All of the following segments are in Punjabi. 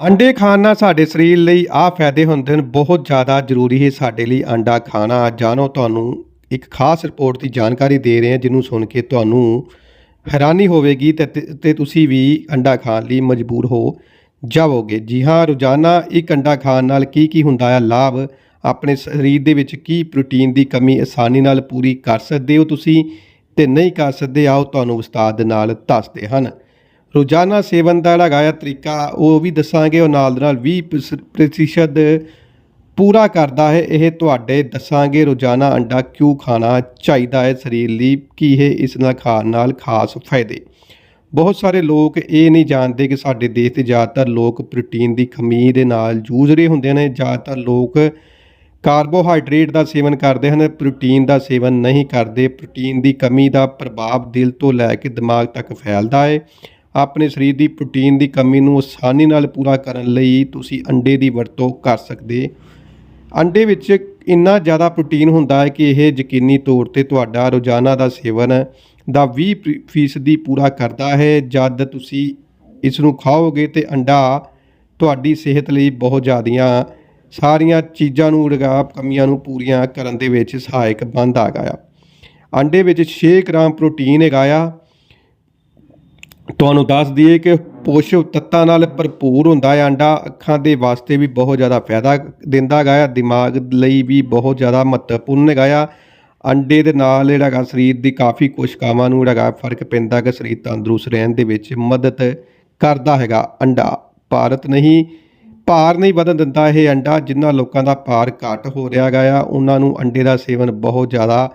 ਅੰਡੇ ਖਾਣ ਨਾਲ ਸਾਡੇ ਸਰੀਰ ਲਈ ਆਹ ਫਾਇਦੇ ਹੁੰਦੇ ਹਨ, ਬਹੁਤ ਜ਼ਿਆਦਾ ਜ਼ਰੂਰੀ ਹੈ ਸਾਡੇ ਲਈ ਅੰਡਾ ਖਾਣਾ। ਜਾਣੋ, ਤੁਹਾਨੂੰ ਇੱਕ ਖਾਸ ਰਿਪੋਰਟ ਦੀ ਜਾਣਕਾਰੀ ਦੇ ਰਹੇ ਹਾਂ, ਜਿਹਨੂੰ ਸੁਣ ਕੇ ਤੁਹਾਨੂੰ ਹੈਰਾਨੀ ਹੋਵੇਗੀ ਤੇ ਤੁਸੀਂ ਵੀ ਅੰਡਾ ਖਾਣ ਲਈ ਮਜਬੂਰ ਹੋ ਜਾਵੋਗੇ। ਜੀ ਹਾਂ, ਰੋਜ਼ਾਨਾ ਇੱਕ ਅੰਡਾ ਖਾਣ ਨਾਲ ਕੀ ਕੀ ਹੁੰਦਾ ਹੈ ਲਾਭ, ਆਪਣੇ ਸਰੀਰ ਦੇ ਵਿੱਚ ਕੀ ਪ੍ਰੋਟੀਨ ਦੀ ਕਮੀ ਆਸਾਨੀ ਨਾਲ ਪੂਰੀ ਕਰ ਸਕਦੇ ਹੋ ਤੁਸੀਂ ਤੇ ਨਹੀਂ ਕਰ ਸਕਦੇ, ਆਓ ਤੁਹਾਨੂੰ ਉਸਤਾਦ ਦੇ ਨਾਲ ਦੱਸਦੇ ਹਨ। ਰੋਜ਼ਾਨਾ ਸੇਵਨ ਦਾ ਜਿਹੜਾ ਹੈਗਾ ਤਰੀਕਾ, ਉਹ ਵੀ ਦੱਸਾਂਗੇ, ਉਹ ਨਾਲ ਦੇ ਨਾਲ 20 ਪ੍ਰਸ- ਪ੍ਰਤੀਸ਼ਤ ਪੂਰਾ ਕਰਦਾ ਹੈ। ਇਹ ਤੁਹਾਡੇ ਦੱਸਾਂਗੇ, ਰੋਜ਼ਾਨਾ ਅੰਡਾ ਕਿਉਂ ਖਾਣਾ ਚਾਹੀਦਾ ਹੈ, ਸਰੀਰ ਲਈ ਕੀ ਇਹ ਇਸ ਨਾਲ ਖਾਣ ਨਾਲ ਖਾਸ ਫਾਇਦੇ। ਬਹੁਤ ਸਾਰੇ ਲੋਕ ਇਹ ਨਹੀਂ ਜਾਣਦੇ ਕਿ ਸਾਡੇ ਦੇਸ਼ ਦੇ ਜ਼ਿਆਦਾਤਰ ਲੋਕ ਪ੍ਰੋਟੀਨ ਦੀ ਕਮੀ ਦੇ ਨਾਲ ਜੂਝ ਰਹੇ ਹੁੰਦੇ ਨੇ। ਜ਼ਿਆਦਾਤਰ ਲੋਕ ਕਾਰਬੋਹਾਈਡਰੇਟ ਦਾ ਸੇਵਨ ਕਰਦੇ ਹਨ, ਪ੍ਰੋਟੀਨ ਦਾ ਸੇਵਨ ਨਹੀਂ ਕਰਦੇ। ਪ੍ਰੋਟੀਨ ਦੀ ਕਮੀ ਦਾ ਪ੍ਰਭਾਵ ਦਿਲ ਤੋਂ ਲੈ ਕੇ ਦਿਮਾਗ ਤੱਕ ਫੈਲਦਾ ਹੈ। ਆਪਣੇ ਸਰੀਰ ਦੀ ਪ੍ਰੋਟੀਨ ਦੀ ਕਮੀ ਨੂੰ ਆਸਾਨੀ ਨਾਲ ਪੂਰਾ ਕਰਨ ਲਈ ਤੁਸੀਂ ਅੰਡੇ ਦੀ ਵਰਤੋਂ ਕਰ ਸਕਦੇ। ਅੰਡੇ ਵਿੱਚ ਇੰਨਾ ਜ਼ਿਆਦਾ ਪ੍ਰੋਟੀਨ ਹੁੰਦਾ ਹੈ ਕਿ ਇਹ ਯਕੀਨੀ ਤੌਰ ਤੇ ਤੁਹਾਡਾ ਰੋਜ਼ਾਨਾ ਦਾ ਸੇਵਨ ਦਾ 20 ਪ੍ਰੀ- ਫੀਸਦੀ ਪੂਰਾ ਕਰਦਾ ਹੈ। ਜਦ ਤੁਸੀਂ ਇਸ ਨੂੰ ਖਾਓਗੇ ਤੇ ਅੰਡਾ ਤੁਹਾਡੀ ਸਿਹਤ ਲਈ ਬਹੁਤ ਜ਼ਿਆਦੀਆਂ ਸਾਰੀਆਂ ਚੀਜ਼ਾਂ ਨੂੰ ਰਗਾ, ਕਮੀਆਂ ਨੂੰ ਪੂਰੀਆਂ ਕਰਨ ਦੇ ਵਿੱਚ ਸਹਾਇਕ ਬਣਦਾ ਹੈਗਾ ਆ ਅੰਡੇ ਵਿੱਚ 6 ਗ੍ਰਾਮ ਪ੍ਰੋਟੀਨ ਹੈਗਾ ਆ। ਤੁਹਾਨੂੰ ਦੱਸ ਦਈਏ ਕਿ ਪੋਸ਼ਕ ਤੱਤਾਂ ਨਾਲ ਭਰਪੂਰ ਹੁੰਦਾ ਹੈ ਅੰਡਾ ਅੱਖਾਂ ਦੇ ਵਾਸਤੇ ਵੀ ਬਹੁਤ ਜ਼ਿਆਦਾ ਫਾਇਦਾ ਦਿੰਦਾ ਹੈਗਾ ਆ, ਦਿਮਾਗ ਲਈ ਵੀ ਬਹੁਤ ਜ਼ਿਆਦਾ ਮਹੱਤਵਪੂਰਨ ਹੈਗਾ ਆ। ਅੰਡੇ ਦੇ ਨਾਲ ਜਿਹੜਾ ਹੈਗਾ, ਸਰੀਰ ਦੀ ਕਾਫੀ ਕੋਸ਼ਿਕਾਵਾਂ ਨੂੰ ਜਿਹੜਾ ਹੈਗਾ, ਫ਼ਰਕ ਪੈਂਦਾ ਕਿ ਸਰੀਰ ਤੰਦਰੁਸਤ ਰਹਿਣ ਦੇ ਵਿੱਚ ਮਦਦ ਕਰਦਾ ਹੈਗਾ। ਅੰਡਾ ਭਾਰਤ ਨਹੀਂ, ਭਾਰ ਨਹੀਂ ਵਧਣ ਦਿੰਦਾ ਇਹ ਅੰਡਾ ਜਿਨ੍ਹਾਂ ਲੋਕਾਂ ਦਾ ਭਾਰ ਘੱਟ ਹੋ ਰਿਹਾ ਹੈਗਾ ਆ, ਉਹਨਾਂ ਨੂੰ ਅੰਡੇ ਦਾ ਸੇਵਨ ਬਹੁਤ ਜ਼ਿਆਦਾ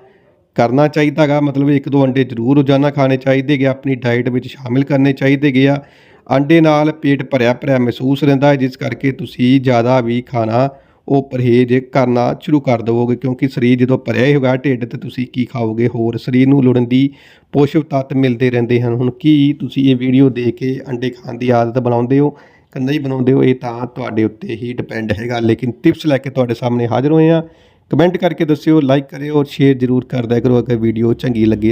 ਕਰਨਾ ਚਾਹੀਦਾ ਹੈਗਾ ਮਤਲਬ ਇੱਕ ਦੋ ਅੰਡੇ ਜ਼ਰੂਰ ਰੋਜ਼ਾਨਾ ਖਾਣੇ ਚਾਹੀਦੇ ਗੇ, ਆਪਣੀ ਡਾਈਟ ਵਿੱਚ ਸ਼ਾਮਿਲ ਕਰਨੇ ਚਾਹੀਦੇ ਗੇ ਆ। ਅੰਡੇ ਨਾਲ ਪੇਟ ਭਰਿਆ ਭਰਿਆ ਮਹਿਸੂਸ ਰਹਿੰਦਾ ਹੈ, ਜਿਸ ਕਰਕੇ ਤੁਸੀਂ ਜ਼ਿਆਦਾ ਵੀ ਖਾਣਾ ਉਹ ਪਰਹੇਜ਼ ਕਰਨਾ ਸ਼ੁਰੂ ਕਰ ਦੇਵੋਗੇ, ਕਿਉਂਕਿ ਸਰੀਰ ਜਦੋਂ ਭਰਿਆ ਹੀ ਹੋਗਾ ਢਿੱਡ ਤੇ ਤੁਸੀਂ ਕੀ ਖਾਓਗੇ? ਹੋਰ ਸਰੀਰ ਨੂੰ ਲੋੜਦੀ ਪੋਸ਼ਕ ਤੱਤ ਮਿਲਦੇ ਰਹਿੰਦੇ ਹਨ। ਹੁਣ ਕੀ ਤੁਸੀਂ ਇਹ ਵੀਡੀਓ ਦੇਖ ਕੇ ਅੰਡੇ ਖਾਣ ਦੀ ਆਦਤ ਬਣਾਉਂਦੇ ਹੋ? ਕਿ ਨਹੀਂ ਬਣਾਉਂਦੇ ਹੋ? ਇਹ ਤਾਂ ਤੁਹਾਡੇ ਉੱਤੇ ਹੀ ਡਿਪੈਂਡ ਹੈਗਾ, ਲੇਕਿਨ ਟਿਪਸ ਲੈ ਕੇ ਤੁਹਾਡੇ ਸਾਹਮਣੇ ਹਾਜ਼ਰ ਹੋਏ ਆ ਕਮੈਂਟ ਕਰਕੇ ਦੱਸਿਓ ਲਾਈਕ ਕਰਿਓ ਔਰ ਸ਼ੇਅਰ ਜ਼ਰੂਰ ਕਰਦਿਆ ਕਰੋ ਅਗਰ ਵੀਡੀਓ ਚੰਗੀ ਲੱਗੇ